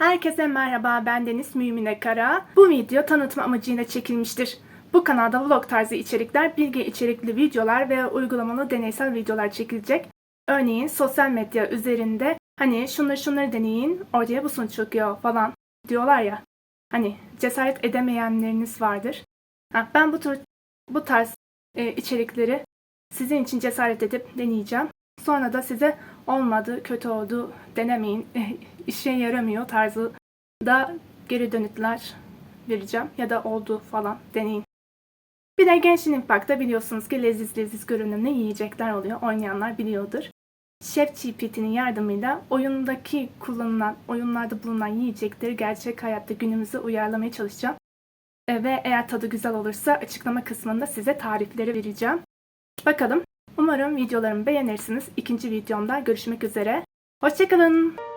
Herkese merhaba, ben Deniz Mümine Kara. Bu video tanıtma amacıyla çekilmiştir. Bu kanalda vlog tarzı içerikler, bilgi içerikli videolar ve uygulamalı deneysel videolar çekilecek. Örneğin sosyal medya üzerinde hani şunları şunları deneyin, ortaya bu sonuç çıkıyor falan diyorlar ya. Hani cesaret edemeyenleriniz vardır. Ha, ben bu tür bu tarz e, içerikleri sizin için cesaret edip deneyeceğim. Sonra da size olmadı, kötü oldu, denemeyin, işe yaramıyor tarzı da geri dönütler vereceğim. Ya da oldu falan deneyin. Bir de Genshin Impact'ta biliyorsunuz ki leziz leziz görünümlü yiyecekler oluyor. Oynayanlar biliyordur. Chef GPT'nin yardımıyla oyundaki kullanılan, oyunlarda bulunan yiyecekleri gerçek hayatta günümüze uyarlamaya çalışacağım. E, Ve eğer tadı güzel olursa açıklama kısmında size tarifleri vereceğim. Bakalım. Umarım videolarımı beğenirsiniz. İkinci videomda görüşmek üzere. Hoşçakalın.